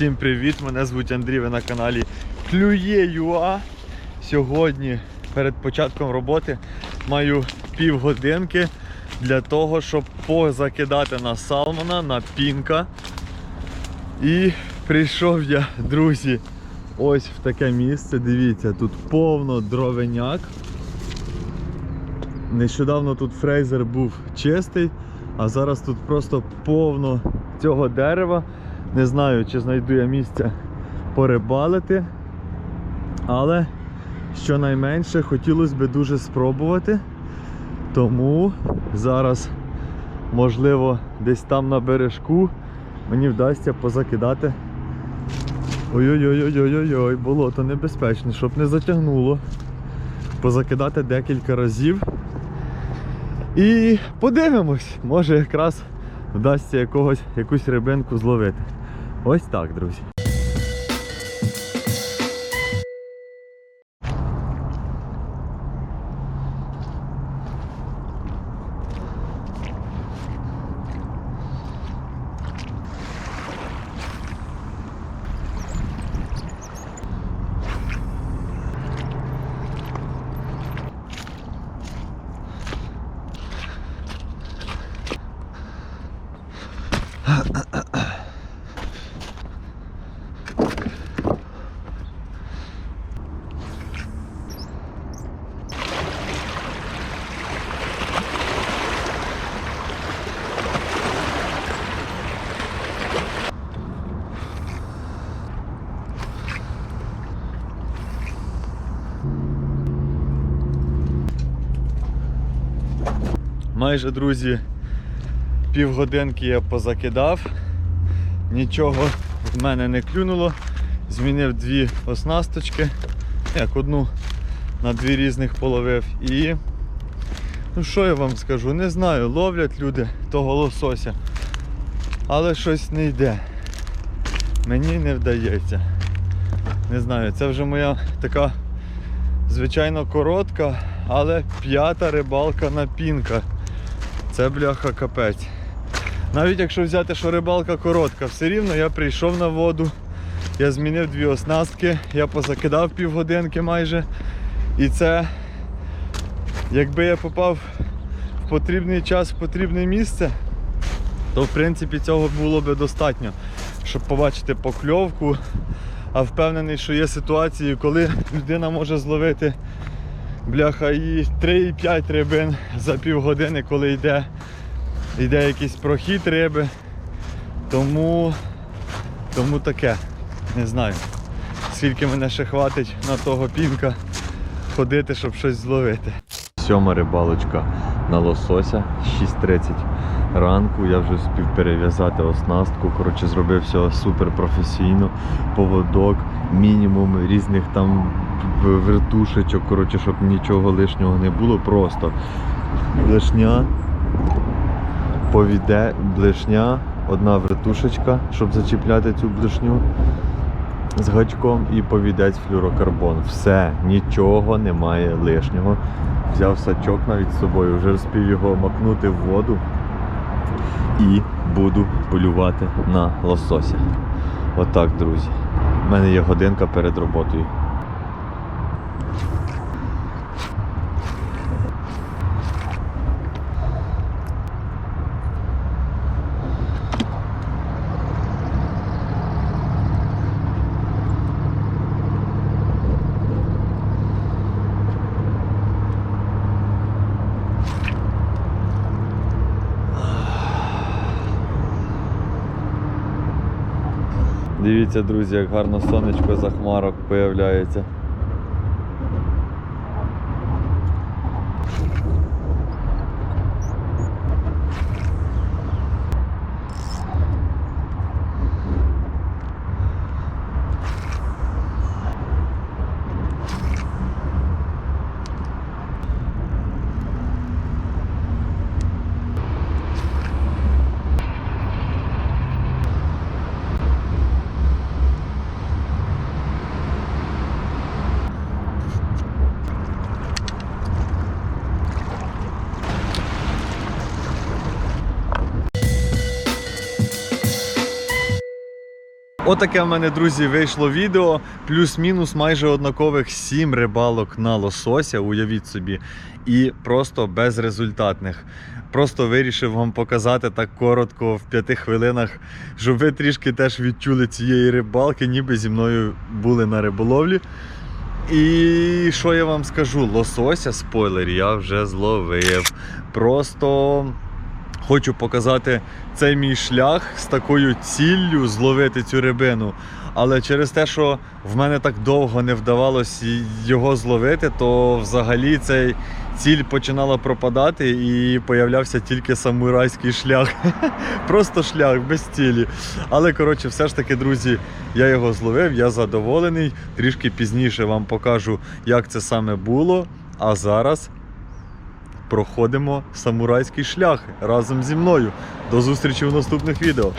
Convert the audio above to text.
Всім привіт! Мене звуть Андрій, ви на каналі Клює.ua. Сьогодні перед початком роботи маю півгодинки для того, щоб позакидати на салмона, на пінка. І прийшов я, друзі, ось в таке місце. Дивіться, тут повно дровеняк. Нещодавно тут фрейзер був чистий, а зараз тут просто повно цього дерева. Не знаю, чи знайду я місце порибалити. Але щонайменше хотілося б дуже спробувати. Тому зараз, можливо, десь там на бережку мені вдасться позакидати. Ой-ой-ой-ой-ой-ой, болото небезпечне, щоб не затягнуло. Позакидати декілька разів. І подивимось, може якраз вдасться якогось, якусь рибинку зловити. Ось так, друзі. Майже, друзі, півгодинки я позакидав. Нічого в мене не клюнуло. Змінив дві оснасточки. Як одну на дві різних половив. І ну що я вам скажу, не знаю, ловлять люди того лосося. Але щось не йде. Мені не вдається. Не знаю, це вже моя така звичайно коротка, але п'ята рибалка на пінка. Це бляха капець. Навіть якщо взяти, що рибалка коротка, все рівно я прийшов на воду, я змінив дві оснастки, я позакидав півгодинки майже. І це, якби я попав в потрібний час, в потрібне місце, то в принципі цього було би достатньо, щоб побачити покльовку. А впевнений, що є ситуації, коли людина може зловити бляха і 3,5 рибин за півгодини, коли йде, йде якийсь прохід риби. Тому, тому таке. Не знаю. Скільки мене ще хватить на того пінка ходити, щоб щось зловити. Сьома рибалочка на лосося 6.30 ранку. Я вже встиг перев'язати оснастку. Коротше, зробив все супер професійно. Поводок, мінімум різних там вертушечок, коротше, щоб нічого лишнього не було. Просто блешня, повіде, блешня, одна вертушечка, щоб зачіпляти цю блешню з гачком і повідець флюрокарбон. Все, нічого немає лишнього. Взяв сачок навіть з собою, вже встиг його макнути в воду і буду полювати на лосося. Отак, друзі. У мене є годинка перед роботою. Дивіться, друзі, як гарно сонечко за хмарок появляється. Отаке в мене, друзі, вийшло відео. Плюс-мінус майже однакових 7 рибалок на лосося, уявіть собі, і просто безрезультатних. Просто вирішив вам показати так коротко в п'яти хвилинах, щоб ви трішки теж відчули цієї рибалки, ніби зі мною були на риболовлі. І що я вам скажу? Лосося, спойлер, я вже зловив. Просто хочу показати цей мій шлях з такою ціллю зловити цю рибину. Але через те, що в мене так довго не вдавалося його зловити, то взагалі цей ціль починала пропадати і появлявся тільки самурайський шлях. Просто шлях без цілі. Але коротше, все ж таки, друзі, я його зловив, я задоволений. Трішки пізніше вам покажу, як це саме було. А зараз проходимо самурайський шлях разом зі мною. До зустрічі в наступних відео.